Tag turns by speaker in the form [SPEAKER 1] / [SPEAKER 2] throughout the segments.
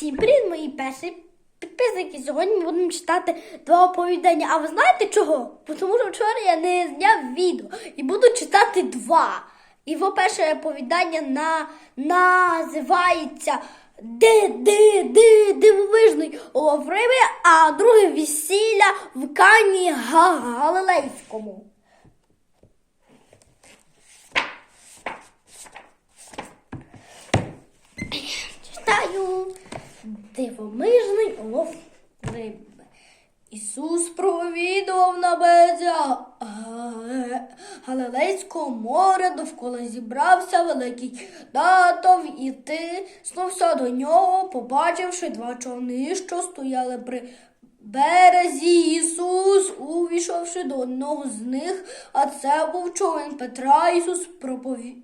[SPEAKER 1] Всім привіт, мої перші підписники. Сьогодні ми будемо читати два оповідання. А ви знаєте чого? Тому що вчора я не зняв відео і буду читати два. І во перше оповідання на, називається Ди, ди, ди, дивовижний улов риби, а друге весілля в Кані Га- Галилейському. Читаю дивомижний улов риби. Ісус проповідував на березі Галилейського моря, довкола зібрався великий датов і тиснувся до нього, побачивши два човни, що стояли при березі. Ісус, увійшовши до одного з них, а це був човен Петра, Ісус проповів.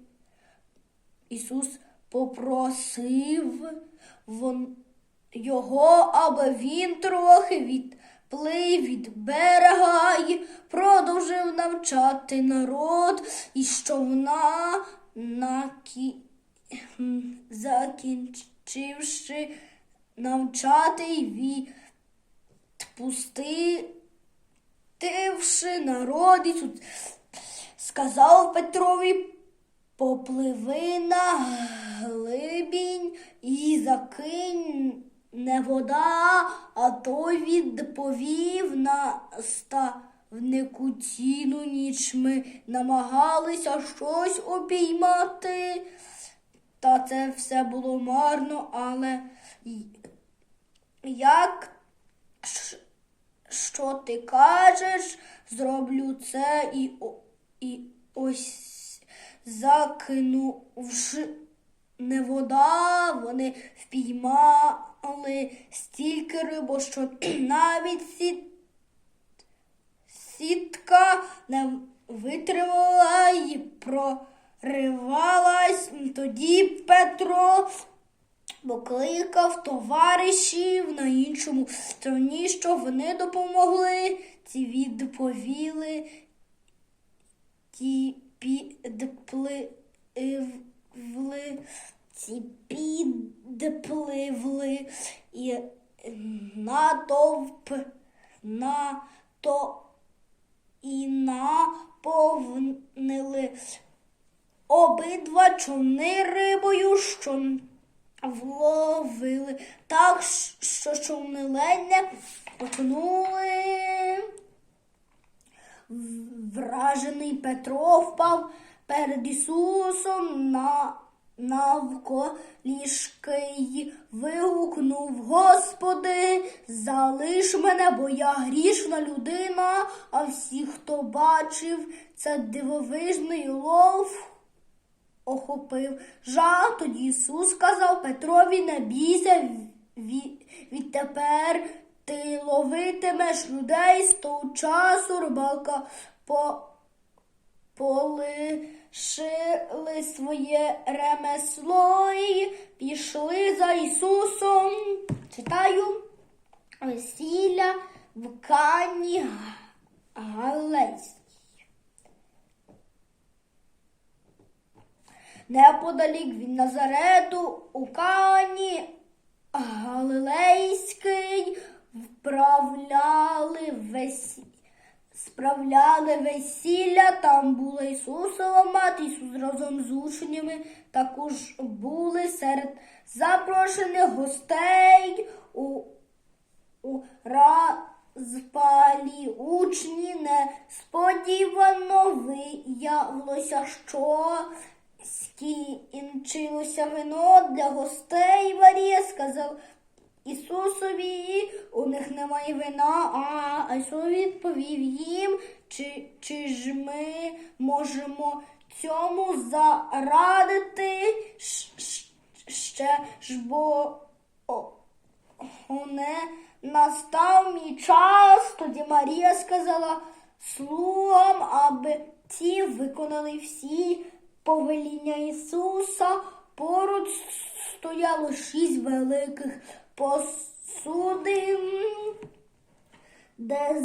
[SPEAKER 1] Ісус попросив вон- його, аби він трохи відплив від берега і продовжив навчати народ, і що вона накі... м, закінчивши навчати і відпустивши народ, Ісус сказав Петрові, Попливи на глибінь і закинь не вода, а той відповів наставнику цілу ніч ми намагалися щось обіймати. Та це все було марно, але як що ти кажеш, зроблю це і, і ось закинувши не вода, вони впіймали стільки рибу, що навіть сіт, сітка не витримала і проривалась. Тоді Петро покликав товаришів на іншому стороні, що вони допомогли. Ці відповіли, ті підпливли, ці підпливли і натовп на то і наповнили обидва човни рибою, що вловили так, що човни ледь не потонули. Вражений Петро впав перед Ісусом на навколішки й вигукнув Господи, залиш мене, бо я грішна людина, а всі, хто бачив, це дивовижний лов охопив жах. Тоді Ісус сказав Петрові, не бійся, ві- відтепер ти ловитимеш людей з того часу, рибалка по полишили своє ремесло і пішли за Ісусом. Читаю весілля в Кані Галейській. Неподалік від Назарету у Кані Галилейський вправляли весі... справляли весілля, там була Ісусова мати, Ісус разом з учнями також були серед запрошених гостей. У, у розпалі учні несподівано виявилося, що скінчилося вино для гостей Марія сказав Ісусові, у них немає вина, а Ісус відповів їм, чи, чи ж ми можемо цьому зарадити ще ж бо о, не настав мій час. Тоді Марія сказала слугам, аби ті виконали всі повеління Ісуса. Поруч стояло шість великих посудин, де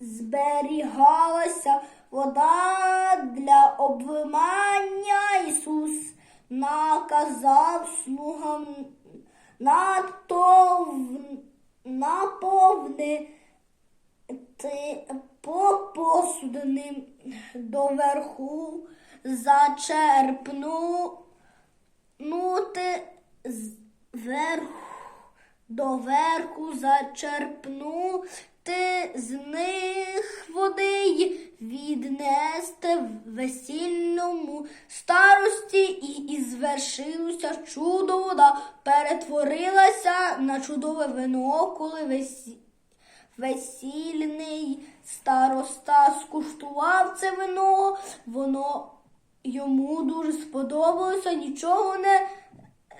[SPEAKER 1] зберігалася вода для обвимання. Ісус наказав слугам натов... наповнити по посудним доверху зачерпну нути зверху доверху зачерпнути з них води й віднести весільному старості і, і звершилося чудо вода перетворилася на чудове вино, коли весі... весільний староста скуштував це вино, воно йому дуже сподобалося, нічого не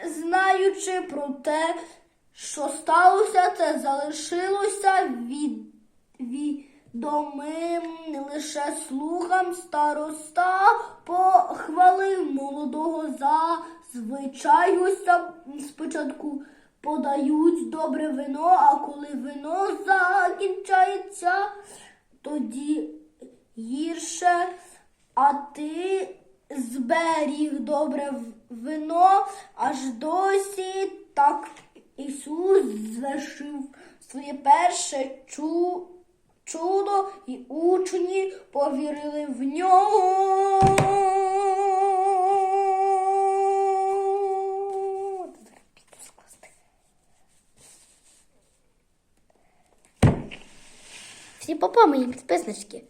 [SPEAKER 1] знаючи про те, що сталося, це залишилося від, відомим лише слугам староста. Похвалив молодого за звичаюся. Спочатку подають добре вино, а коли вино закінчається, тоді гірше, а ти зберіг добре вино, аж досі так Ісус звершив своє перше чу, чудо, і учні повірили в нього. Всі попа мої підписнички.